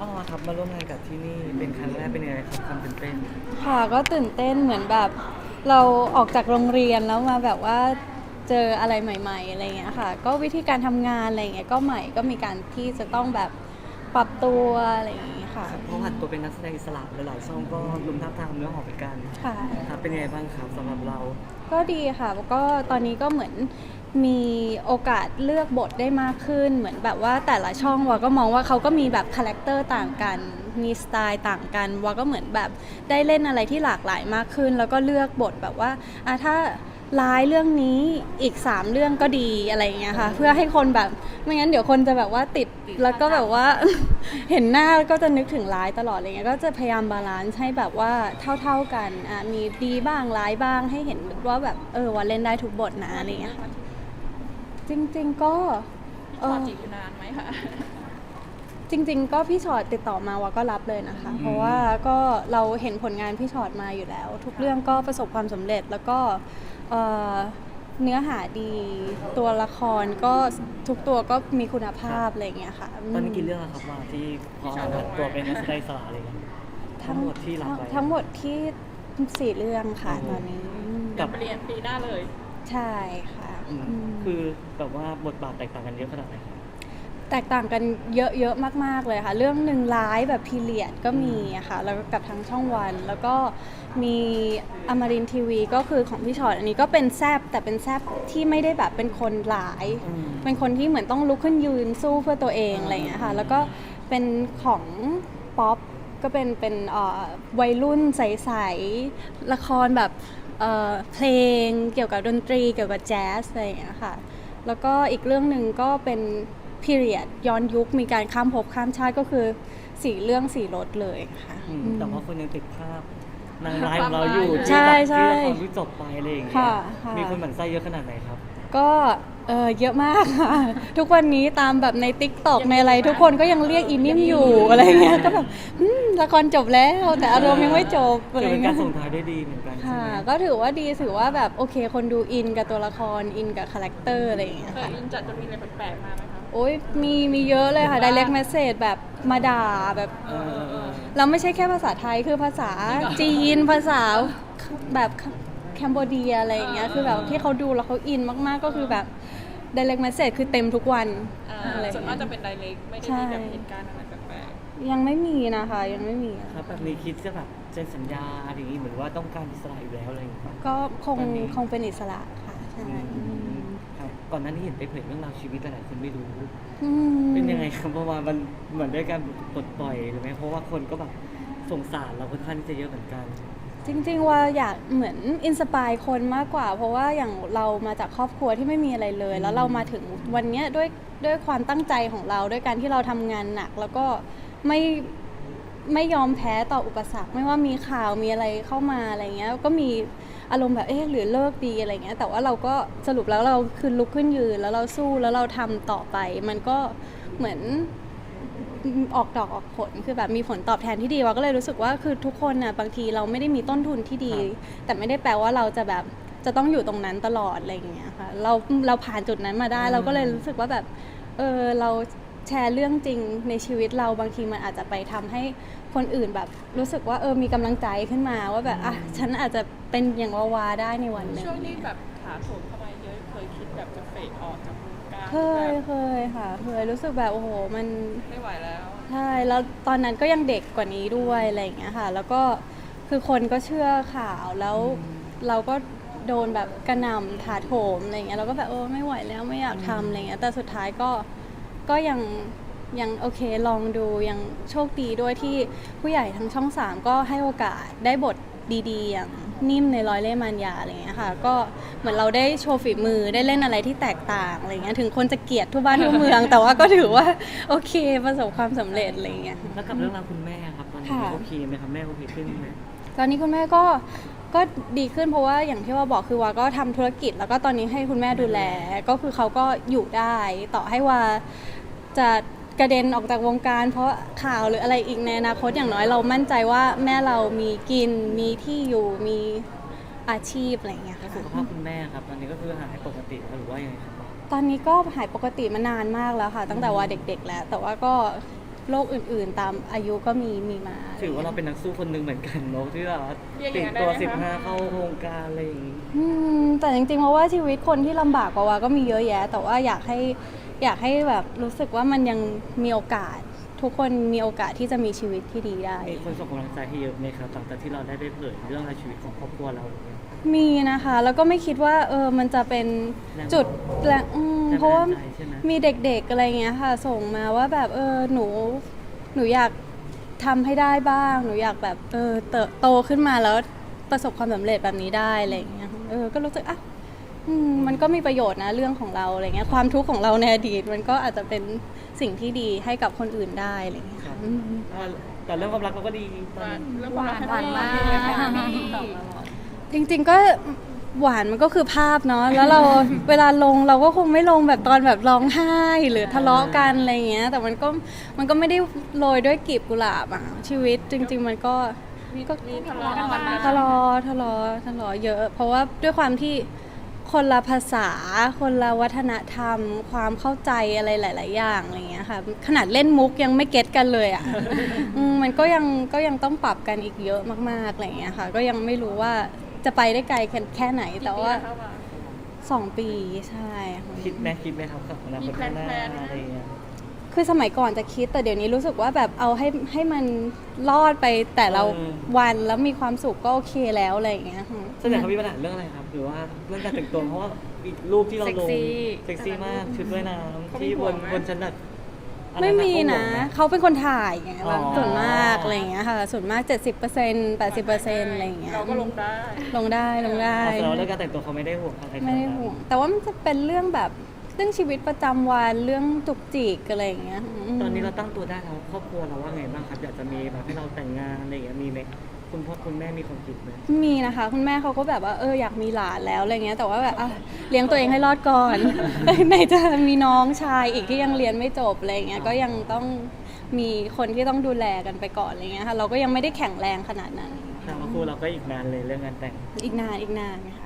อ๋อครับมาร่วมงานกับที่นี่เป็นครั้งแรกเป็นยังไงครับความตื่นเต้นค่ะก็ตื่นเต้นเหมือนแบบเราออกจากโรงเรียนแล้วมาแบบว่าเจออะไรใหม่ๆอะไรเงี้ยค่ะ ก็วิธีการทำงานอะไรเงี้ยก็ใหม่ก็มีการที่จะต้องแบบปรับตัวอะไรอย่างงี้ค่ะเพราะผัดตัวเป็นนักแสดงอิสระหลายๆช่องก็รุมทับทามเนื้อหอมเหมือนกันค่ะ ครับเป็นยังไงบ้างครับสำหรับเราก็ดีค่ะก็ตอนนี้ก็เหมือน มีโอกาสเลือกบทได้มากขึ้น เหมือนแบบว่าแต่ละช่องวาก็มองว่าเขาก็มีแบบคาแรคเตอร์ต่างกัน มีสไตล์ต่างกันวาก็เหมือนแบบได้เล่นอะไรที่หลากหลายมากขึ้น แล้วก็เลือกบทแบบว่าอะถ้าร้ายเรื่องนี้อีก 3 เรื่องก็ดีอะไรอย่างเงี้ยค่ะ เพื่อให้คนแบบไม่งั้นเดี๋ยวคนจะแบบว่าติดแล้วก็แบบว่า เห็นหน้าแล้วก็จะนึกถึงร้ายตลอดอะไรเงี้ยก็จะพยายามบาลานซ์ให้แบบว่าเท่าๆกันอะมีดีบ้างร้ายบ้างให้เห็นว่าแบบเออว่าเล่นได้ทุกบทนะอะไรเงี้ย จริง ๆ ก็เอต่ออจีบอยู่นานไหมคะจริง ๆ ก็พี่ชอตติดต่อมาว่าก็รับเลยนะคะอืมเพราะว่าก็เราเห็นผลงานพี่ชอตมาอยู่แล้ว ทุกเรื่องก็ประสบความสำเร็จแล้วก็เอ่อเนื้อหาดีตัวละครก็ทุกตัวก็มีคุณภาพอะไรเงี้ยค่ะตอนนี้กี่เรื่องแล้วครับว่าที่พอผัดตัวเป็นนักแสดงอิสระอะไรเงี้ยทั้งหมดที่รับไว้ทั้งหมดที่สี่เรื่องค่ะอืมตอนนี้อืมกับเรียนปีหน้าเลย ใช่ค่ะอืมอืมคือแบบว่าบทบาทแตกต่างกันเยอะขนาดไหนครับ แตกต่างกันเยอะๆมาก ๆเลยค่ะ เรื่องหนึ่งร้ายแบบพีเรียดก็มีอะค่ะแล้วก็กับทางช่องวัน แล้วก็มีอมรินทีวีก็คือของพี่ชอตอันนี้ก็เป็นแซบแต่เป็นแซบที่ไม่ได้แบบเป็นคนร้าย อืม เป็นคนที่เหมือนต้องลุกขึ้นยืนสู้เพื่อตัวเองอะไรอย่างเงี้ยค่ะ แล้วก็เป็นของป๊อปก็เป็นเป็นเอ่อวัยรุ่นใสๆละครแบบ เอ่อเพลงเกี่ยวกับดนตรีเกี่ยวกับแจ๊สอะไรอย่างเงี้ยค่ะ แล้วก็อีกเรื่องหนึ่งก็เป็นพีเรียดย้อนยุคมีการข้ามภพข้ามชาติก็คือสี่เรื่องสี่รสเลยค่ะอืมอืมแต่ว่าคนยังติดภาพนางร้ายของเราอยู่ใช่ที่แบบใช่ที่ละครที่จบไปอะไรอย่างเงี้ยค่ะค่ะ มีคนหมั่นไส้เยอะขนาดไหนครับ ก็ เออเยอะมากค่ะ ทุกวันนี้ตามแบบใน t ิ k t o k ในอะไร ทุกคนก็ยังเรียกอีนิ่มอยู่อะไรเงี้ยก็แบบอืมละครจบแล้วแต่อารมณ์ยังไม่จบอะไรคือเป็นกาเงี้รยส่งท้ายได้ดีเหมือนกันใช่ค่ะ ไหมก็ถือว่าดีถือว่าแบบโอเค คนดูอินกับตัวละครอินกับคาแรคเตอร์อะไรอย่างเงี้ยเคยค่ะ อินจัดจนมีอะไรแปลกๆมาไหมคะ โอ้ยมีมีเยอะเลยค่ะ direct message แบบมาด่าแบบเออเออเออเราไม่ใช่แค่ภาษาไทยคือภาษาจีนภาษาแบบแคนโบเดียอะไรอย่างเงี้ยคือแบบที่เขาดูแล้วเขาอินมากๆก็คือแบบ direct message คือเต็มทุกวันอ่าอะไรส่วนมากจะเป็นไดเรกไม่ได้มีแบบเหตุการณ์อะไรแปลกยังไม่มีนะคะ ยังไม่มีครับแบบนี้คิดจะแบบเซ็นสัญญาอะไรอย่างงี้เหมือนว่าต้องการอิสระอยู่แล้วอะไรอย่างเงี้ยก็คงตอนนี้คงเป็นอิสระค่ะใช่อืมครับก่อนหน้านี้เห็นไปเผยเรื่องราวชีวิตหลายๆคนไม่รู้อืมเป็นยังไงครับเพราะว่ามันเหมือนได้การปลดปล่อยหรือไหมเพราะว่าคนก็แบบสงสารเราค่อนข้างที่จะเยอะเหมือนกัน จริงๆว่าอยากเหมือนอินสปายคนมากกว่า เพราะว่าอย่างเรามาจากครอบครัวที่ไม่มีอะไรเลย แล้วเรามาถึงวันเนี้ยด้วยด้วยความตั้งใจของเราด้วยการที่เราทำงานหนัก แล้วก็ไม่ไม่ยอมแพ้ต่ออุปสรรค ไม่ว่ามีข่าวมีอะไรเข้ามาอะไรเงี้ยก็มีอารมณ์แบบเอ๊ะหรือเลิกดีอะไรเงี้ยแต่ว่าเราก็สรุปแล้วเราคือลุกขึ้นยืนแล้วเราสู้แล้วเราทำต่อไป มันก็เหมือน ออกดอกออกผลคือแบบมีผลตอบแทนที่ดีวาก็เลยรู้สึกว่าคือทุกคนน่ะบางทีเราไม่ได้มีต้นทุนที่ดีครับแต่ไม่ได้แปลว่าเราจะแบบจะต้องอยู่ตรงนั้นตลอดอะไรอย่างเงี้ยค่ะเราเราผ่านจุดนั้นมาได้ เราก็เลยรู้สึกว่าแบบเออเราแชร์เรื่องจริงในชีวิตเราบางทีมันอาจจะไปทำให้คนอื่นแบบรู้สึกว่าเออมีกำลังใจขึ้นมาว่าแบบอะฉันอาจจะเป็นอย่างวาวาได้ในวันหนึ่งๆช่วงนี้แบบถาโถม เคยแบบเคยค่ะเคยรู้สึกแบบโอ้โหมันไม่ไหวแล้วใช่แล้วตอนนั้นก็ยังเด็กกว่านี้ด้วยอะไรอย่างเงี้ยค่ะ แล้วก็คือคนก็เชื่อข่าวแล้วเราก็โดนแบบกระหน่ำถาโถมอะไรเงี้ยเราก็แบบเออไม่ไหวแล้วไม่อยากทำอะไรเงี้ยแต่สุดท้ายก็ก็ยังยังโอเคลองดูยังโชคดีด้วยที่ผู้ใหญ่ทั้งช่องสามก็ให้โอกาสได้บทดีๆอย่าง นิ่มในร้อยเล่ห์มันยาอะไรเงี้ยค่ะ ก็เหมือนเราได้โชว์ฝีมือได้เล่นอะไรที่แตกต่างอะไรเงี้ยถึงคนจะเกลียดทั่วบ้านทั่วเมือง แต่ว่าก็ถือว่าโอเคประสบความสำเร็จอะไรเงี้ย แล้วกับเรื่องราวคุณแม่ครับตอนนี้ค่ะ โอเคไหมครับแม่โอเคขึ้นไหมตอนนี้คุณแม่ก็ก็ดีขึ้นเพราะว่าอย่างที่ว่าบอกคือว่าก็ทำธุรกิจ แล้วก็ตอนนี้ให้คุณแม่ดูแล ก็คือเขาก็อยู่ได้ ต่อให้ว่าจะ กระเด็นออกจากวงการ เพราะข่าวหรืออะไรอีกในอนาคตอย่างน้อยเรามั่นใจว่าแม่เรามีกินมีที่อยู่มีอาชีพอะไรอย่างเงี้ยแล้วค่ะ สุขภาพคุณแม่ครับตอนนี้ก็คือหายปกติแล้วหรือว่ายังไงครับตอนนี้ก็หายปกติมานานมากแล้วค่ะ ตั้งแต่ว่าเด็กๆแล้ว แต่ว่าก็โรคอื่นๆ ตามอายุก็มีมีมาถือว่าเราเป็นนักสู้คนหนึ่งเหมือนกันเนาะที่แบบว่าเรียกอติย่าดงนั้นตัวได้ไหมคะ15เข้าโครงการอะไรอย่างงี้อืมแต่จริงๆเพราะว่าชีวิตคนที่ลำบากกว่าวาก็มีเยอะแยะ แต่ว่าอยากให้ อยากให้แบบรู้สึกว่ามันยังมีโอกาส ทุกคนมีโอกาสที่จะมีชีวิตที่ดีได้ มีคนส่งกำลังใจให้เยอะไหมครับหลังจากที่เราได้ได้เผยเรื่องราวชีวิตของครอบครัวเราเนี่ยมีนะคะ แล้วก็ไม่คิดว่าเออมันจะเป็นจุดแรงอืมแรงเพราะว่าบันดาลใจใช่ไหมมีเด็กๆอะไรเงี้ยค่ะ ส่งมาว่าแบบเออหนูหนูอยากทำให้ได้บ้าง หนูอยากแบบเออเติบโตขึ้นมาแล้วประสบความสำเร็จแบบนี้ได้อะไรเงี้ยเออก็รู้สึกอะ อืมมันก็มีประโยชน์นะเรื่องของเราอะไรเงี้ยความทุกข์ของเราในอดีต มันก็อาจจะเป็นสิ่งที่ดีให้กับคนอื่นได้อะไรเงี้ยครับอืมอ่าแต่เรื่องความรักเราก็ดีตหอนวานนี้เรื่องความรักหวานมากให้เราเป็นยังไงบ้างพี่จริงๆก็หวานมันก็คือภาพเนาะแล้วเรา เวลาลงเราก็คงไม่ลงแบบตอนแบบร้องไห้ หรือทะเลาะกันอะไรเงี้ย แต่มันก็มันก็ไม่ได้โรยด้วยกลีบกุหลาบอะชีวิตจริง ๆ มันก็มีมีทะเลาะกันไหมทะเลาะทะเลาะทะเลาะเยอะ เพราะว่าด้วยความที่ คนละภาษา คนละวัฒนธรรม ความเข้าใจอะไรหลาย ๆ อย่างอะไรเงี้ยค่ะขนาดเล่นมุกยังไม่เก็ตกันเลยอะอืมมันก็ยังก็ยังต้องปรับกันอีกเยอะมากๆอะไรเงี้ยค่ะ ก็ยังไม่รู้ว่าจะไปได้ไกลแค่แค่ไหนแต่ว่ากี่ปีแล้วคะสองปีใช่ค่ะ คิดไหมคิดไหมครับกับอนาคตข้างหน้ามีแพลนๆไหมอะไรอย่างเงี้ย คือสมัยก่อนจะคิดแต่เดี๋ยวนี้รู้สึกว่าแบบเอาให้ให้มันรอดไปแต่ละวันแล้วมีความสุขก็โอเคแล้วอะไรอย่างเงี้ยค่ะส่วนใหญ่เขามีปัญหาเรื่องอะไรครับหรือว่าเรื่องการแต่งตัวเพราะว่าอีกรูปที่เราลงเซ็กซี่เซ็กซี่มากชุดว่ายน้ำเขามีที่บห่วงนไหม บนชั้นแบบอัไม่มีเขาห่วนะงไหมเขาเป็นคนถ่ายไงอ๋อส่วนมากอะไรอย่างเงี้ยค่ะ ส่วนมาก 70% 80%อะไรอย่างเงี้ยเราก็ลงได้ ลงได้ลงได้แต่เราเรื่องการแต่งตัวเขาไม่ได้ห่วงอะไรไม่ได้ห่วง แต่ว่ามันจะเป็นเรื่องแบบ เรื่องชีวิตประจำวันเรื่องจุกจิกอะไรอย่างเงี้ยม ตอนนี้เราตั้งตัวได้แล้วครอบครัวเราว่าไงบ้างครับ อยากจะมีแบบให้เราแต่งงานอะไรอย่างเงี้ยมีไหมคุณพ่อคุณแม่มีความคิดไหมมีนะคะ คุณแม่เขาก็แบบว่าเอออยากมีหลานแล้วอะไรเงี้ยแต่ว่าแบบอะเลี้ยงตัวเองให้รอดก่อน ไหนจะมีน้องชายอีกที่ยังเรียนไม่จบอะไรเงี้ยก็ยังต้องมีคนที่ต้องดูแลกันไปก่อนอะไรเงี้ยค่ะเราก็ยังไม่ได้แข็งแรงขนาดนั้นแต่ว่าคู่เราก็อีกนานเลยเรื่องงานแต่งอีกนานอีกนานค่ะ